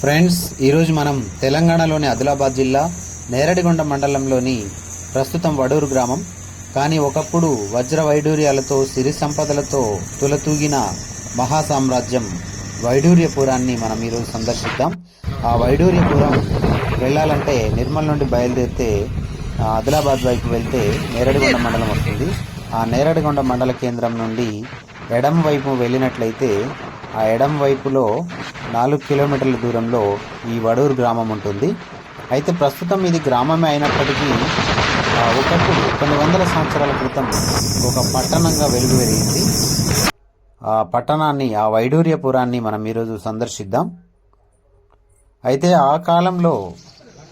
Friends ఈరోజు మనం తెలంగాణలోని ఆదిలాబాద్ జిల్లా నేరడిగొండ మండలంలోని ప్రస్తుతం వడూరు గ్రామం. కానీ ఒకప్పుడు వజ్ర వైడూర్యాలతో సిరి సంపదలతో తులతూగిన మహా సామ్రాజ్యం వైడూర్యపురాన్ని మనం ఈరోజు సందర్శిద్దాం. ఆ వైడూర్యపురం వెళ్ళాలంటే నిర్మల్ నుండి బయలుదేరితే ఆదిలాబాద్ వైపు వెళ్తే నేరడిగొండ మండలం వస్తుంది. ఆ నేరడిగొండ మండల కేంద్రం నుండి ఎడం వైపు వెళ్ళినట్లయితే ఆ ఎడం వైపులో నాలుగు కిలోమీటర్ల దూరంలో ఈ వడూరు గ్రామం ఉంటుంది. అయితే ప్రస్తుతం ఇది గ్రామమే అయినప్పటికీ ఒకప్పుడు కొన్ని వందల సంవత్సరాల క్రితం ఒక పట్టణంగా వెలుగు వెలిగింది ఆ పట్టణాన్ని ఆ వైడూర్యపురాన్ని మనం ఈరోజు సందర్శిద్దాం. అయితే ఆ కాలంలో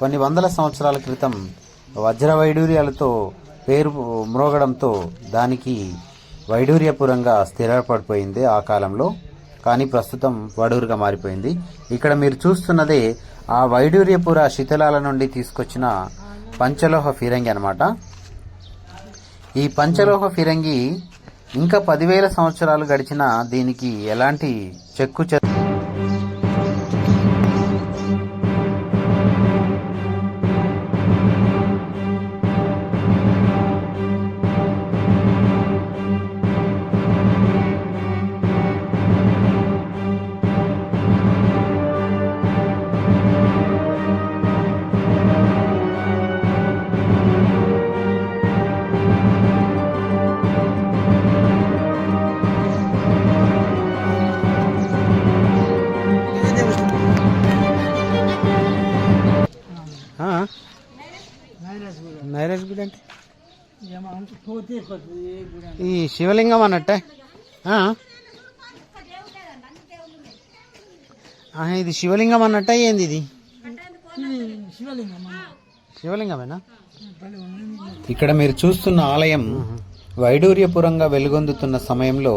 కొన్ని వందల సంవత్సరాల క్రితం వజ్ర వైడూర్యాలతో పేరు మ్రోగడంతో దానికి వైడూర్యపురంగా స్థిరపడిపోయింది ఆ కాలంలో. కానీ ప్రస్తుతం వడూరుగా మారిపోయింది. ఇక్కడ మీరు చూస్తున్నదే ఆ వైడూర్యపుర శిథిలాల నుండి తీసుకొచ్చిన పంచలోహ ఫిరంగి అన్నమాట. ఈ పంచలోహ ఫిరంగి ఇంకా పదివేల సంవత్సరాలు గడిచినా దీనికి ఎలాంటి చెక్కు చె శివలింగం అన్నట్టే? ఇది శివలింగం అన్నట్ట ఏంది ఇది? శివలింగమేనా? ఇక్కడ మీరు చూస్తున్న ఆలయం వైడూర్యపురంగా వెలుగొందుతున్న సమయంలో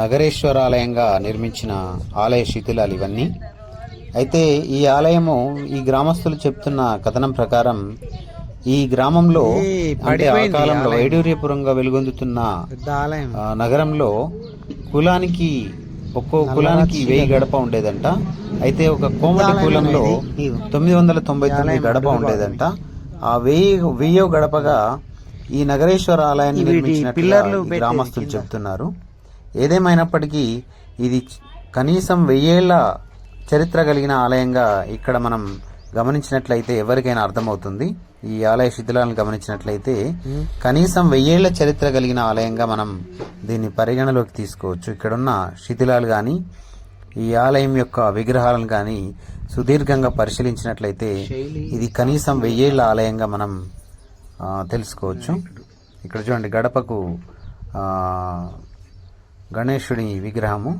నగరేశ్వర ఆలయంగా నిర్మించిన ఆలయ శిథిలాలు ఇవన్నీ. అయితే ఈ ఆలయము ఈ గ్రామస్తులు చెప్తున్న కథనం ప్రకారం ఈ గ్రామంలో అంటే ఆ కాలంలో వైడూర్యపురంగా వెలుగొందుతున్న నగరంలో కులానికి ఒక్కో కులానికి వెయ్యి గడప ఉండేదంట. అయితే ఒక కోమటి కులంలో తొమ్మిది వందల తొంభై తొమ్మిది గడప ఉండేదంట. ఆ వెయ్యి వెయ్యో గడపగా ఈ నగరేశ్వర ఆలయాన్ని నిర్మించినట్లుగా ఈ గ్రామస్తులు చెప్తున్నారు ఏదేమైనప్పటికీ ఇది కనీసం వెయ్యేళ్ళ చరిత్ర కలిగిన ఆలయంగా ఇక్కడ మనం గమనించినట్లయితే ఎవరికైనా అర్థమవుతుంది. ఈ ఆలయ శిథిలాలను గమనించినట్లయితే కనీసం వెయ్యేళ్ళ చరిత్ర కలిగిన ఆలయంగా మనం దీన్ని పరిగణలోకి తీసుకోవచ్చు. ఇక్కడున్న శిథిలాలు కానీ ఈ ఆలయం యొక్క విగ్రహాలను కానీ సుదీర్ఘంగా పరిశీలించినట్లయితే ఇది కనీసం వెయ్యేళ్ళ ఆలయంగా మనం తెలుసుకోవచ్చు. ఇక్కడ చూడండి గడపకు గణేశుడి విగ్రహము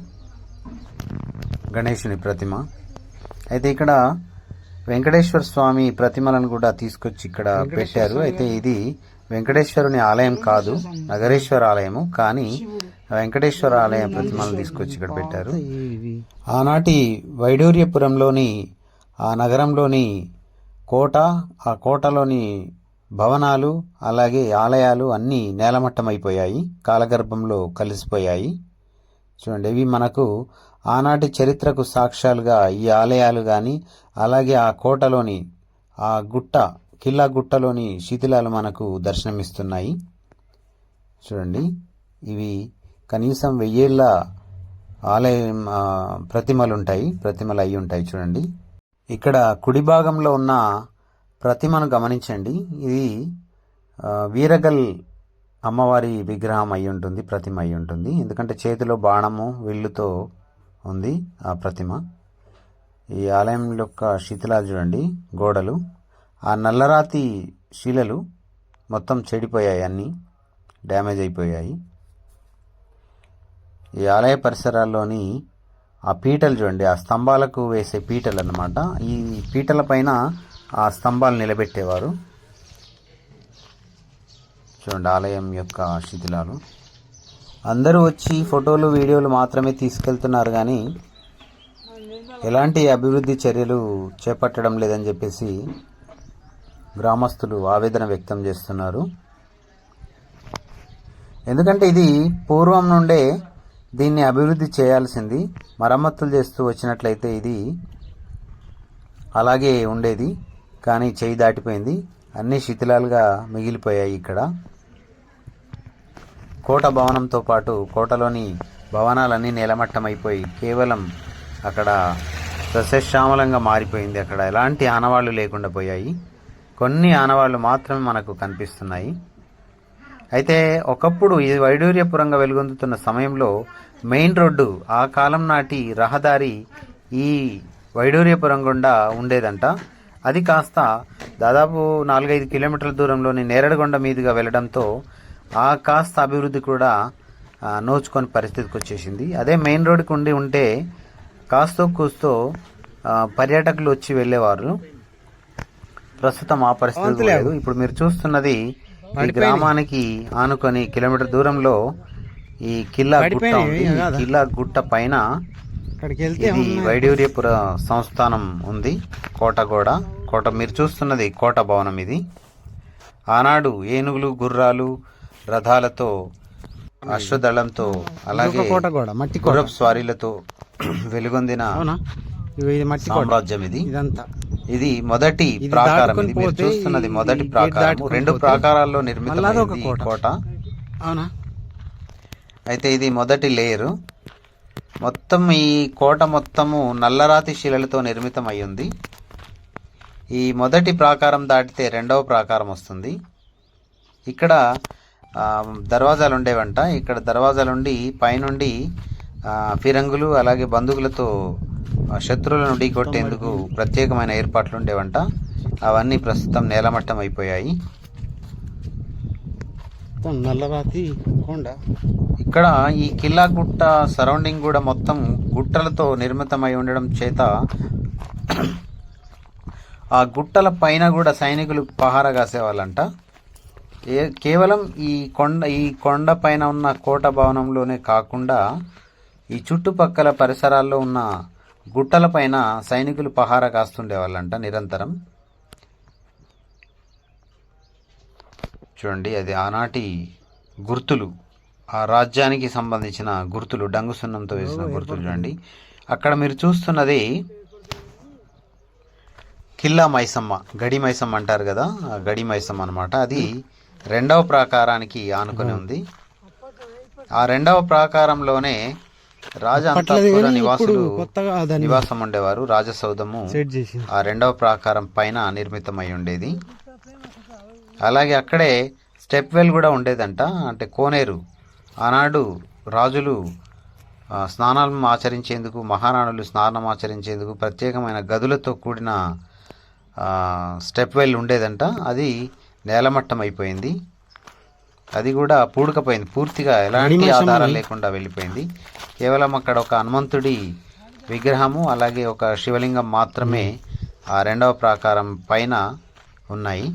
గణేశుని ప్రతిమ. అయితే ఇక్కడ వెంకటేశ్వర స్వామి ప్రతిమలను కూడా తీసుకొచ్చి ఇక్కడ పెట్టారు. అయితే ఇది వెంకటేశ్వరుని ఆలయం కాదు నగరేశ్వర ఆలయము. కానీ వెంకటేశ్వర ఆలయం ప్రతిమలను తీసుకొచ్చి ఇక్కడ పెట్టారు. ఆనాటి వైడూర్యపురంలోని ఆ నగరంలోని కోట ఆ కోటలోని భవనాలు అలాగే ఆలయాలు అన్నీ నేలమట్టమైపోయాయి. కాలగర్భంలో కలిసిపోయాయి. చూడండి ఇవి మనకు ఆనాటి చరిత్రకు సాక్ష్యాలుగా ఈ ఆలయాలు కానీ అలాగే ఆ కోటలోని ఆ గుట్ట కిల్లా గుట్టలోని శిథిలాలు మనకు దర్శనమిస్తున్నాయి. చూడండి. ఇవి కనీసం వెయ్యేళ్ళ ఆలయం ప్రతిమలు ఉంటాయి ప్రతిమలు అయి ఉంటాయి చూడండి. ఇక్కడ కుడి భాగంలో ఉన్న ప్రతిమను గమనించండి. ఇది వీరగల్ అమ్మవారి విగ్రహం అయి ఉంటుంది ప్రతిమ అయి ఉంటుంది ఎందుకంటే చేతిలో బాణము విల్లుతో ఉంది ఆ ప్రతిమ. ఈ ఆలయం యొక్క శిథిలాలు చూడండి గోడలు. ఆ నల్లరాతి శిలలు మొత్తం చెడిపోయాయి అన్నీ డ్యామేజ్ అయిపోయాయి. ఈ ఆలయ పరిసరాల్లోని ఆ పీటలు చూడండి ఆ స్తంభాలకు వేసే పీటలు అన్నమాట. ఈ పీటల పైన ఆ స్తంభాలు నిలబెట్టేవారు. చూడండి ఆలయం యొక్క శిథిలాలు. అందరూ వచ్చి ఫోటోలు వీడియోలు మాత్రమే తీసుకెళ్తున్నారు కానీ ఎలాంటి అభివృద్ధి చర్యలు చేపట్టడం లేదని చెప్పేసి గ్రామస్తులు ఆవేదన వ్యక్తం చేస్తున్నారు. ఎందుకంటే ఇది పూర్వం నుండే దీన్ని అభివృద్ధి చేయాల్సింది మరమ్మతులు చేస్తూ వచ్చినట్లయితే ఇది అలాగే ఉండేది కానీ చేయి దాటిపోయింది అన్ని శిథిలాలుగా మిగిలిపోయాయి ఇక్కడ. కోట భవనంతో పాటు కోటలోని భవనాలన్నీ నేలమట్టమైపోయి కేవలం అక్కడ సస్యశ్యామలంగా మారిపోయింది. అక్కడ ఎలాంటి ఆనవాళ్ళు లేకుండా పోయాయి. కొన్ని ఆనవాళ్ళు మాత్రమే మనకు కనిపిస్తున్నాయి. అయితే ఒకప్పుడు ఇది వైడూర్యపురంగా వెలుగొందుతున్న సమయంలో మెయిన్ రోడ్డు ఆ కాలం నాటి రహదారి ఈ వైడూర్యపురం గుండా ఉండేదంట. అది కాస్త దాదాపు నాలుగైదు కిలోమీటర్ల దూరంలోని నేరడగొండ మీదుగా వెళ్ళడంతో ఆ కాస్త అభివృద్ధి కూడా నోచుకొని పరిస్థితికి వచ్చేసింది. అదే మెయిన్ రోడ్డుకి ఉండి ఉంటే కాస్తో కూస్తో పర్యాటకులు వచ్చి వెళ్ళేవారు. ప్రస్తుతం ఆ పరిస్థితి లేదు. ఇప్పుడు మీరు చూస్తున్నది ఈ గ్రామానికి ఆనుకొని కిలోమీటర్ దూరంలో ఈ కిల్లా గుట్ట ఉంది. కిల్లా గుట్ట పైన ఇది వైడూర్యపుర సంస్థానం ఉంది. కోట కూడా కోట మీరు చూస్తున్నది కోట భవనం ఇది. ఆనాడు ఏనుగులు గుర్రాలు రథాలతో అశ్వదళంతో అలాగే మట్టి గుర్రపు స్వారీలతో వెలుగొందిన సామ్రాజ్యం ఇది. ఇదంతా. ఇది మొదటి ప్రాకారం. ఇది మీరు చూస్తున్నది మొదటి ప్రాకారం రెండు ప్రాకారాల్లో నిర్మితమైంది ఈ కోట. అవునా? అయితే ఇది మొదటి లేయరు. మొత్తం ఈ కోట మొత్తము నల్లరాతి శిలలతో నిర్మితం అయ్యింది ఈ మొదటి ప్రాకారం దాటితే రెండవ ప్రాకారం వస్తుంది. ఇక్కడ దర్వాజాలు ఉండేవంట ఇక్కడ దర్వాజాలు ఉండి పైనుండి ఆ, ఫిరంగులు అలాగే బందుకులతో ఆ, శత్రువులను ఢీకొట్టేందుకు ప్రత్యేకమైన ఏర్పాట్లు ఉండేవంట అవన్నీ ప్రస్తుతం నేలమట్టం అయిపోయాయి. నల్లరాతి కొండ. ఇక్కడ ఈ కిల్లా గుట్ట సరౌండింగ్ కూడా మొత్తం గుట్టలతో నిర్మితమై ఉండడం చేత ఆ గుట్టల పైన కూడా సైనికులు పహారా కాసేవాళ్ళంట. కేవలం ఈ కొండ ఈ కొండ పైన ఉన్న కోట భవనంలోనే కాకుండా ఈ చుట్టుపక్కల పరిసరాల్లో ఉన్న గుట్టల పైన సైనికులు పహారా కాస్తుండేవాళ్ళంట నిరంతరం. చూడండి అది ఆనాటి గుర్తులు. ఆ రాజ్యానికి సంబంధించిన గుర్తులు డంగు సున్నంతో వేసిన గుర్తులు చూడండి. అక్కడ మీరు చూస్తున్నది కిల్లా మైసమ్మ గడి మైసమ్మ అంటారు కదా గడి మైసమ్మ అనమాట అది రెండవ ప్రాకారానికి ఆనుకొని ఉంది. ఆ రెండవ ప్రాకారంలోనే రాజంతపుర నివాసులు నివాసం ఉండేవారు రాజసౌధము ఆ రెండవ ప్రాకారం పైన నిర్మితమై ఉండేది. అలాగే అక్కడే స్టెప్ వెల్ కూడా ఉండేదంట. అంటే కోనేరు. ఆనాడు రాజులు ఆ, స్నానాలను ఆచరించేందుకు మహారాణులు స్నానం ఆచరించేందుకు ప్రత్యేకమైన గదులతో కూడిన స్టెప్ వెల్ ఉండేదంట. అది నేలమట్టం అయిపోయింది అది కూడా పూడకపోయింది. పూర్తిగా ఎలాంటి ఆధారాలు లేకుండా వెళ్ళిపోయింది. కేవలం అక్కడ ఒక హనుమంతుడి విగ్రహము అలాగే ఒక శివలింగం మాత్రమే ఆ రెండవ ప్రాకారం పైన ఉన్నాయి.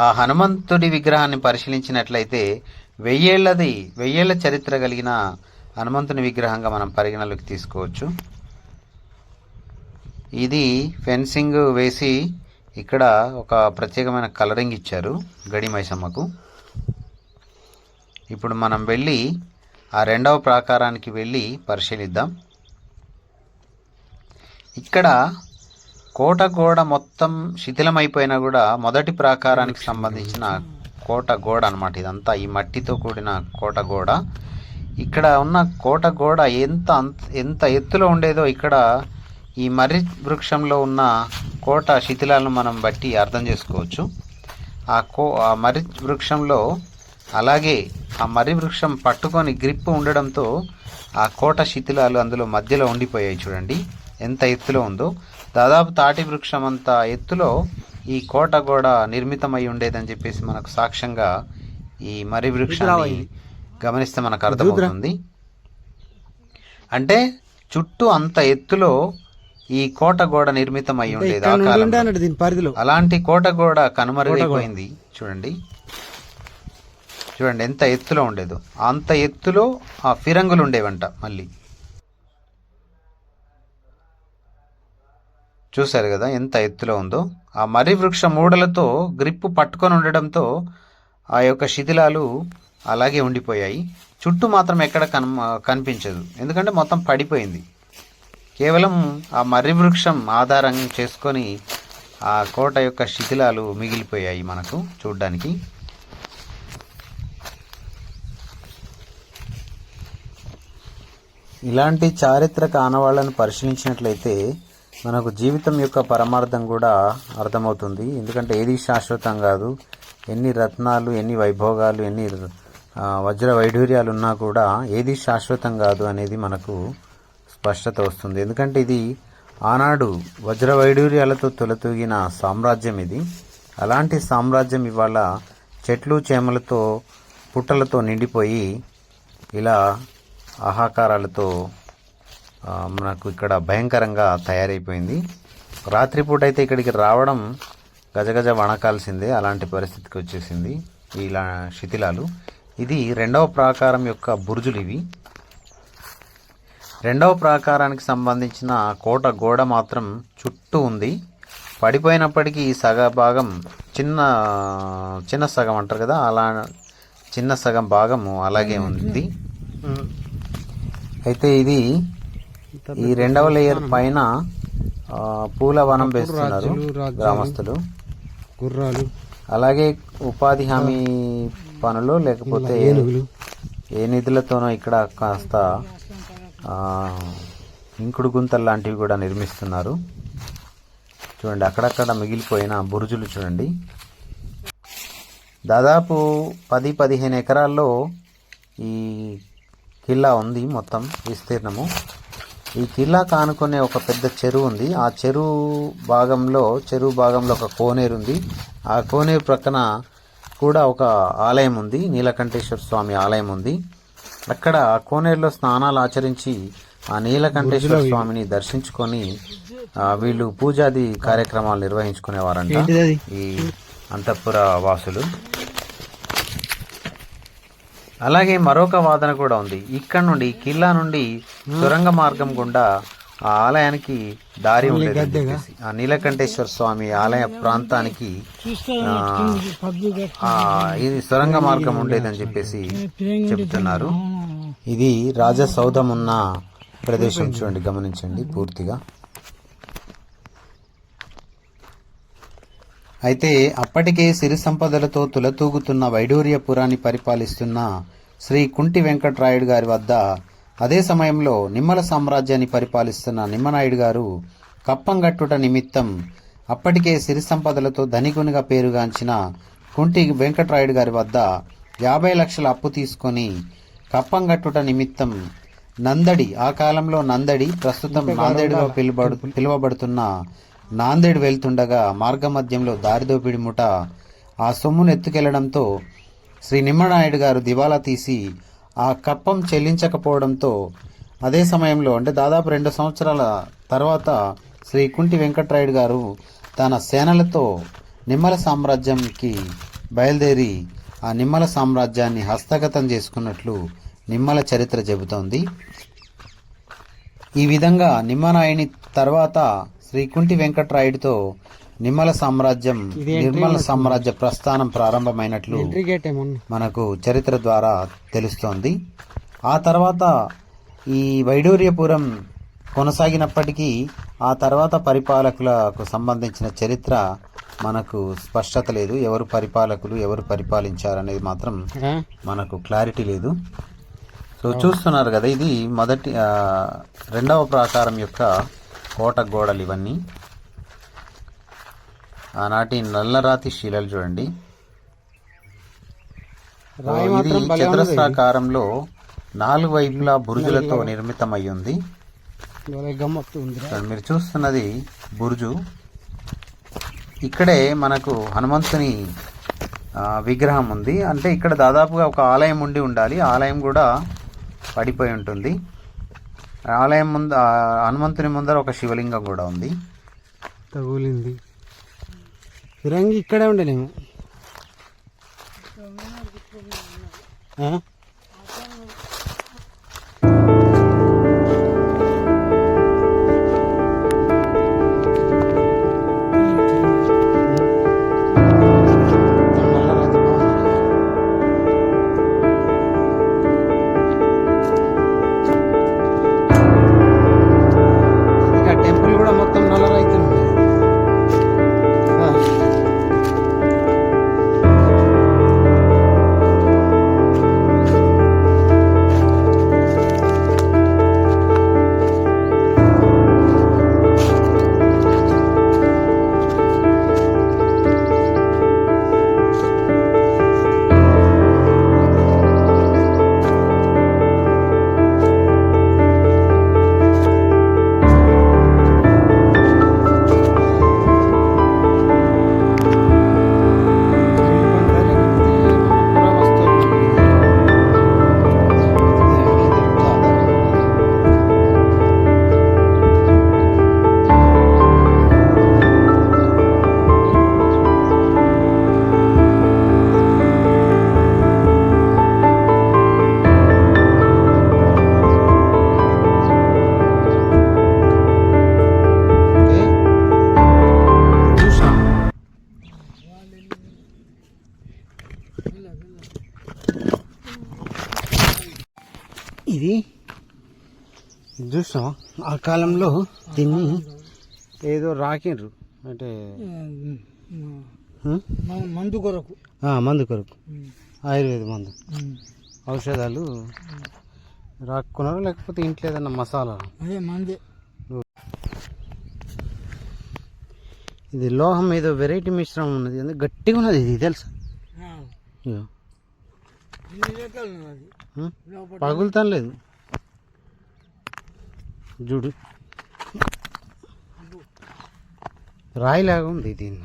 ఆ హనుమంతుడి విగ్రహాన్ని పరిశీలించినట్లయితే వెయ్యేళ్ళది వెయ్యేళ్ళ చరిత్ర కలిగిన హనుమంతుని విగ్రహంగా మనం పరిగణలోకి తీసుకోవచ్చు. ఇది ఫెన్సింగ్ వేసి ఇక్కడ ఒక ప్రత్యేకమైన కలరింగ్ ఇచ్చారు గడి మైసమ్మకు ఇప్పుడు మనం వెళ్ళి ఆ రెండవ ప్రాకారానికి వెళ్ళి పరిశీలిద్దాం. ఇక్కడ కోట గోడ మొత్తం శిథిలమైపోయినా కూడా మొదటి ప్రాకారానికి సంబంధించిన కోట గోడ అన్నమాట. ఇదంతా ఈ మట్టితో కూడిన కోట గోడ. ఇక్కడ ఉన్న కోట గోడ ఎంత అంత- ఎంత ఎత్తులో ఉండేదో ఇక్కడ ఈ మర్రి వృక్షంలో ఉన్న కోట శిథిలాలను మనం బట్టి అర్థం చేసుకోవచ్చు. ఆ కో ఆ మర్రి వృక్షంలో అలాగే ఆ మర్రి వృక్షం పట్టుకొని గ్రిప్ ఉండడంతో ఆ కోట శిథిలాలు అందులో మధ్యలో ఉండిపోయాయి చూడండి. ఎంత ఎత్తులో ఉందో. దాదాపు తాటి వృక్షం అంత ఎత్తులో ఈ కోట గోడ నిర్మితమై ఉండేదని చెప్పేసి మనకు సాక్ష్యంగా ఈ మర్రి వృక్షాన్ని గమనిస్తే మనకు అర్థమవుతుంది. అంటే చుట్టూ అంత ఎత్తులో ఈ కోట గోడ నిర్మితమై ఉండేది ఆ ఇక్కడ నుండి కాలంలో. ఉండే అన్నట్టు దీని పరిధిలో. అలాంటి కోట గోడ కనుమరుగైపోయింది. చూడండి. చూడండి ఎంత ఎత్తులో ఉండేదో. అంత ఎత్తులో ఆ ఫిరంగులు ఉండేవంట మళ్ళీ. చూశారు కదా ఎంత ఎత్తులో ఉందో. ఆ మర్రి వృక్ష మూడలతో గ్రిప్పు పట్టుకొని ఉండడంతో ఆ యొక్క శిథిలాలు అలాగే ఉండిపోయాయి. చుట్టూ మాత్రం ఎక్కడ కన్ కనిపించదు. ఎందుకంటే మొత్తం పడిపోయింది. కేవలం ఆ మర్రి వృక్షం ఆధారం చేసుకొని ఆ కోట యొక్క శిథిలాలు మిగిలిపోయాయి మనకు చూడ్డానికి. ఇలాంటి చారిత్రక ఆనవాళ్ళను పరిశీలించినట్లయితే మనకు జీవితం యొక్క పరమార్థం కూడా అర్థమవుతుంది. ఎందుకంటే ఏది శాశ్వతం కాదు. ఎన్ని రత్నాలు ఎన్ని వైభోగాలు ఎన్ని వజ్ర వైఢూర్యాలు ఉన్నా కూడా ఏది శాశ్వతం కాదు అనేది మనకు స్పష్టత వస్తుంది. ఎందుకంటే ఇది ఆనాడు వజ్ర వైడూర్యాలతో తొలతూగిన సామ్రాజ్యం ఇది. అలాంటి సామ్రాజ్యం ఇవాళ చెట్లు చేమలతో పుట్టలతో నిండిపోయి ఇలా ఆహాకారాలతో మనకు ఇక్కడ భయంకరంగా తయారైపోయింది. రాత్రిపూట అయితే ఇక్కడికి రావడం గజగజ వణకాల్సిందే. అలాంటి పరిస్థితికి వచ్చేసింది ఇలా శిథిలాలు. ఇది రెండవ ప్రాకారం యొక్క బురుజులు ఇవి. రెండవ ప్రాకారానికి సంబంధించిన కోట గోడ మాత్రం చుట్టూ ఉంది. పడిపోయినప్పటికీ సగ భాగం చిన్న చిన్న సగం అంటారు కదా అలా చిన్న సగం భాగము అలాగే ఉంది. అయితే ఇది ఈ రెండవ లేయర్ పైన పూల వనం వేస్తున్నారు. గ్రామస్తులు. గుర్రాలు అలాగే ఉపాధి హామీ పనులు లేకపోతే ఏ నిధులతోనో ఇక్కడ కాస్త ఇంకుడు గుంతలు లాంటివి కూడా నిర్మిస్తున్నారు. చూడండి అక్కడక్కడ మిగిలిపోయిన బురుజులు చూడండి. దాదాపు పది పదిహేను ఎకరాల్లో ఈ కిల్లా ఉంది మొత్తం విస్తీర్ణము. ఈ కిల్లా కానుకునే ఒక పెద్ద చెరువు ఉంది. ఆ చెరువు భాగంలో చెరువు భాగంలో ఒక కోనేరు ఉంది. ఆ కోనేరు ప్రక్కన కూడా ఒక ఆలయం ఉంది. నీలకంఠేశ్వర స్వామి ఆలయం ఉంది. అక్కడ కోనేరులో స్నానాలు ఆచరించి ఆ నీలకంఠేశ్వర స్వామిని దర్శించుకొని వీళ్ళు పూజాది కార్యక్రమాలు నిర్వహించుకునేవారంట? ఈ అంతఃపుర వాసులు. అలాగే మరొక వాదన కూడా ఉంది. ఇక్కడ నుండి కిల్లా నుండి సొరంగ మార్గం గుండా ఆ ఆలయానికి దారి ఉండేది. ఆ నీలకంఠేశ్వర స్వామి ఆలయ ప్రాంతానికి ఇది సొరంగ మార్గం ఉండేదని చెప్పేసి చెప్తున్నారు. ఇది రాజసౌధం ఉన్న ప్రదేశం చూడండి గమనించండి పూర్తిగా. అయితే అప్పటికే సిరి సంపదలతో తులతూగుతున్న వైడూర్యపురాన్ని పరిపాలిస్తున్న శ్రీ కుంటి వెంకట్రాయుడు గారి వద్ద అదే సమయంలో నిమ్మల సామ్రాజ్యాన్ని పరిపాలిస్తున్న నిమ్మనాయుడు గారు కప్పంగట్టుట నిమిత్తం అప్పటికే సిరి సంపదలతో ధనికునిగా పేరుగాంచిన కుంటి వెంకట్రాయుడు గారి వద్ద యాభై లక్షల అప్పు తీసుకొని కప్పంగట్టుట నిమిత్తం నందడి ఆ కాలంలో నందడి ప్రస్తుతం నాందేడుగా పిలువబడు పిలువబడుతున్న నాందేడ్ వెళ్తుండగా మార్గమధ్యంలో దారిదోపిడి ముఠ ఆ సొమ్మును ఎత్తుకెళ్ళడంతో శ్రీ నిమ్మనాయుడు గారు దివాలా తీసి ఆ కప్పం చెల్లించకపోవడంతో అదే సమయంలో అంటే దాదాపు రెండు సంవత్సరాల తర్వాత శ్రీ కుంటి వెంకట్రాయుడు గారు తన సేనలతో నిమ్మల సామ్రాజ్యంకి బయలుదేరి ఆ నిమ్మల సామ్రాజ్యాన్ని హస్తగతం చేసుకున్నట్లు నిమ్మల చరిత్ర చెబుతోంది. ఈ విధంగా నిమ్మనాయుని తర్వాత శ్రీ కుంటి వెంకట్రాయుడితో నిమ్మల సామ్రాజ్యం నిర్మల సామ్రాజ్య ప్రస్థానం ప్రారంభమైనట్లు మనకు చరిత్ర ద్వారా తెలుస్తోంది. ఆ తర్వాత ఈ వైడూర్యపురం కొనసాగినప్పటికీ ఆ తర్వాత పరిపాలకులకు సంబంధించిన చరిత్ర మనకు స్పష్టత లేదు. ఎవరు పరిపాలకులు ఎవరు పరిపాలించారనేది మాత్రం? మనకు క్లారిటీ లేదు. సో చూస్తున్నారు కదా ఇది మొదటి రెండవ ప్రాకారం యొక్క కోట గోడలు ఇవన్నీ. ఆనాటి నల్లరాతి శిలలు చూడండి. ఇది. చతురస్రాకారంలో నాలుగు వైపులా బురుజులతో నిర్మితమై ఉంది మీరు చూస్తున్నది బురుజు. ఇక్కడే మనకు హనుమంతుని విగ్రహం ఉంది. అంటే ఇక్కడ దాదాపుగా ఒక ఆలయం ఉండి ఉండాలి. ఆలయం కూడా పడిపోయి ఉంటుంది. ఆలయం ముందు హనుమంతుని ముందర ఒక శివలింగం కూడా ఉంది. తగులింది. ఫిరంగి ఇక్కడే ఉండేనేమో కాలంలో దీన్ని ఏదో రాకిండ్రు. అంటే? మందు కొరకు. మందు కొరకు. ఆయుర్వేద మందు. ఔషధాలు రాక్కున్నారు? లేకపోతే ఇంట్లో ఏదైనా మసాలా అదే మందే. ఇది లోహం ఏదో వెరైటీ మిశ్రమం ఉన్నది. ఎందుకు గట్టిగా ఉన్నది ఇది తెలుసా? ఇగో. హ్మ్? పగులుతాం లేదు. చూడు. రాయిలాగా ఉంది దీన్ని.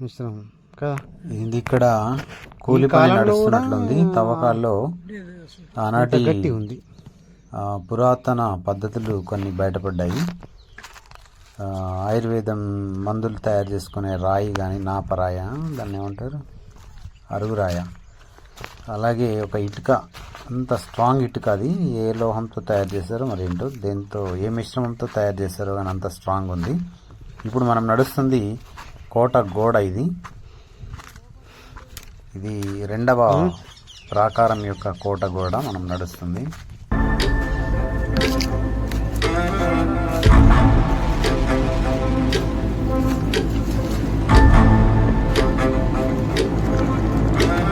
మిశ్రమం కదా? ఇది ఇక్కడ కూలి పని నడుస్తున్నట్లుంది. తవ్వకాల్లో ఆనాటి గట్టి ఉంది. పురాతన పద్ధతులు కొన్ని బయటపడ్డాయి. ఆయుర్వేదం మందులు తయారు చేసుకునే రాయి కానీ నాపరాయ దాన్ని ఏమంటారు? అరుగురాయ. అలాగే ఒక ఇటుక అంత స్ట్రాంగ్ ఇటుక అది. ఏ లోహంతో తయారు చేశారో మరి ఏంటో దేంతో ఏ మిశ్రమంతో తయారు చేశారో కానీ అంత స్ట్రాంగ్ ఉంది. ఇప్పుడు మనం నడుస్తుంది కోట గోడ ఇది. ఇది రెండవ ప్రాకారం యొక్క కోట గోడ మనం నడుస్తుంది.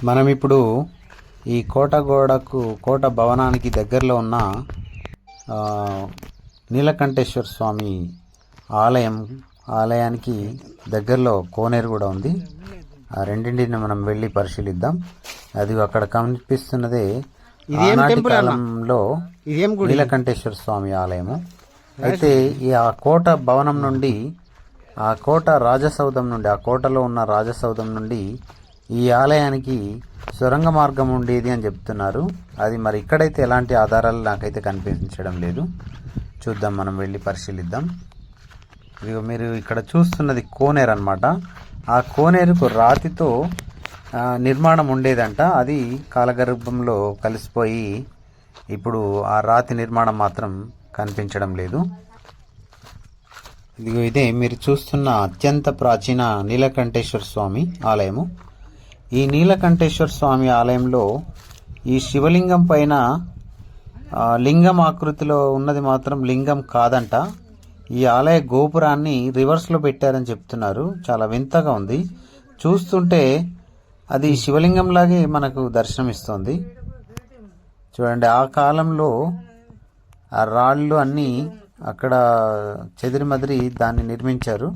మనం ఇప్పుడు ఈ కోట గోడకు కోట భవనానికి దగ్గరలో ఉన్న నీలకంఠేశ్వర స్వామి ఆలయం ఆలయానికి దగ్గరలో కోనేరు కూడా ఉంది. ఆ రెండింటిని మనం వెళ్ళి పరిశీలిద్దాం. అది అక్కడ కనిపిస్తున్నదే ఆనాటి కాలంలో నీలకంఠేశ్వర స్వామి ఆలయము. అయితే ఈ ఆ కోట భవనం నుండి ఆ కోట రాజసౌధం నుండి ఆ కోటలో ఉన్న రాజసౌధం నుండి ఈ ఆలయానికి సొరంగ మార్గం ఉండేది అని చెప్తున్నారు. అది మరి ఇక్కడైతే ఎలాంటి ఆధారాలు నాకైతే కనిపించడం లేదు. చూద్దాం మనం వెళ్ళి పరిశీలిద్దాం. ఇదిగో మీరు ఇక్కడ చూస్తున్నది కోనేరు అన్నమాట. ఆ కోనేరుకు రాతితో నిర్మాణం ఉండేదంట. అది కాలగర్భంలో కలిసిపోయి ఇప్పుడు ఆ రాతి నిర్మాణం మాత్రం కనిపించడం లేదు. ఇదిగో ఇదే మీరు చూస్తున్న అత్యంత ప్రాచీన నీలకంఠేశ్వర స్వామి ఆలయము. ఈ నీలకంఠేశ్వర స్వామి ఆలయంలో ఈ శివలింగం పైన లింగం ఆకృతిలో ఉన్నది మాత్రం లింగం కాదంట. ఈ ఆలయ గోపురాన్ని రివర్స్లో పెట్టారని చెప్తున్నారు. చాలా వింతగా ఉంది. చూస్తుంటే అది శివలింగం లాగే మనకు దర్శనమిస్తోంది. చూడండి ఆ కాలంలో ఆ రాళ్ళు అన్నీ అక్కడ చెదిరి మదిరి దాన్ని నిర్మించారు.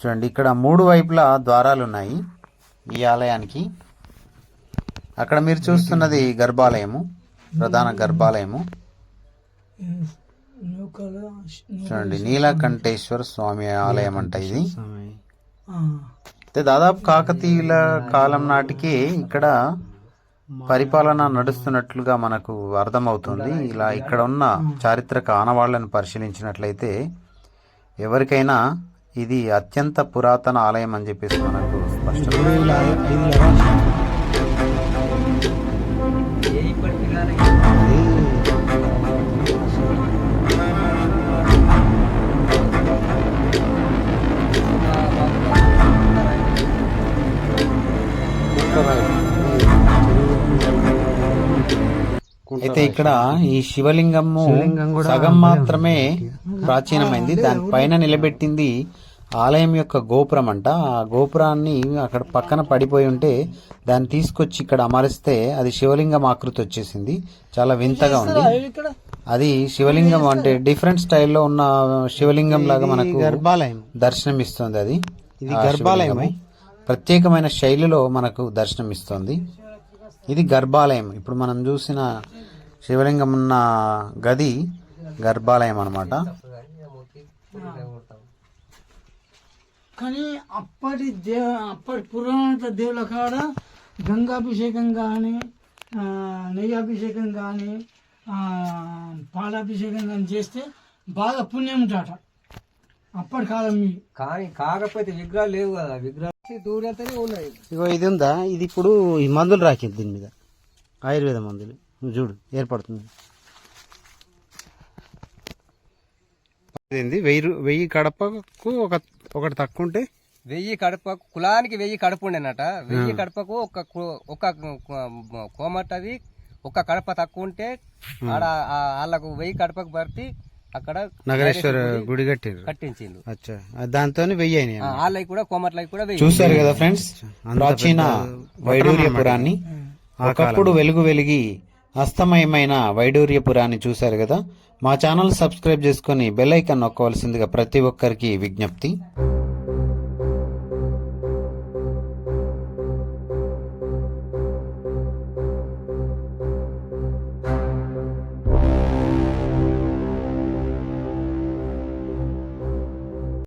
చూడండి ఇక్కడ మూడు వైపులా ద్వారాలు ఉన్నాయి ఈ ఆలయానికి. అక్కడ మీరు చూస్తున్నది గర్భాలయము ప్రధాన గర్భాలయము. చూడండి నీలకంఠేశ్వర స్వామి ఆలయం అంట ఇది. అయితే దాదాపు కాకతీయుల కాలం నాటికి ఇక్కడ పరిపాలన నడుస్తున్నట్లుగా మనకు అర్థమవుతుంది. ఇలా ఇక్కడ ఉన్న చారిత్రక ఆనవాళ్ళను పరిశీలించినట్లయితే ఎవరికైనా ఇది అత్యంత పురాతన ఆలయం అని చెప్పేసి మనకు అయితే ఇక్కడ ఈ శివలింగము సగం మాత్రమే ప్రాచీనమైంది. దాని పైన నిలబెట్టింది ఆలయం యొక్క గోపురం అంట. ఆ గోపురాన్ని అక్కడ పక్కన పడిపోయి ఉంటే దాన్ని తీసుకొచ్చి ఇక్కడ అమరిస్తే అది శివలింగం ఆకృతి వచ్చేసింది. చాలా వింతగా ఉంది. అది శివలింగం అంటే డిఫరెంట్ స్టైల్లో ఉన్న శివలింగం లాగా మనకు గర్భాలయం. దర్శనం ఇస్తుంది అది. ఇది? శివలింగము. ప్రత్యేకమైన శైలిలో మనకు దర్శనం ఇస్తుంది ఇది గర్భాలయం. ఇప్పుడు మనం చూసిన శివలింగం ఉన్న గది గర్భాలయం అన్నమాట. కానీ అప్పటి దే అప్పటి పురాణ దేవుల కాడ గంగాభిషేకం కానీ నెయ్యాభిషేకం కానీ పాలాభిషేకం కానీ చేస్తే బాగా పుణ్యం ఉంటాట. అప్పటి కాలం మీ కానీ కాకపోతే విగ్రహాలు లేవు కదా విగ్రహాలు దూరంతనే ఉన్నాయి. ఇగో ఇది ఉందా? ఇది ఇప్పుడు ఈ మందులు రాకింది దీని మీద. ఆయుర్వేద మందులు. చూడు ఏర్పడుతుంది. ఇదేంది వెయ్యి వెయ్యి కడపకు ఒక ఒకటి తక్కువ ఉంటే వెయ్యి కడప కులానికి వెయ్యి కడప ఉండేనట. వెయ్యి కడపకు ఒక ఒక కోమటది ఒక్క కడప తక్కువ ఉంటే ఆడ ఆ వాళ్ళకు వెయ్యి కడపకు భర్తీ అక్కడ నగరేశ్వర గుడి కట్టిండ్రు కట్టించిండు అచ్చా. దాంతో వెయ్యి అయినాయి ఆ, వాళ్ళకి కూడా కోమట్లకి కూడా వెయ్యి. చూశారు కదా ఫ్రెండ్స్? ప్రాచీన వైడూర్యపురాన్ని ఒకప్పుడు వెలుగు వెలిగి అస్తమయమైన వైడూర్యపురాన్ని చూశారు కదా? మా ఛానల్ సబ్స్క్రైబ్ చేసుకొని బెల్ ఐకాన్ నొక్కవలసిందిగా ప్రతి ఒక్కరికి విజ్ఞప్తి.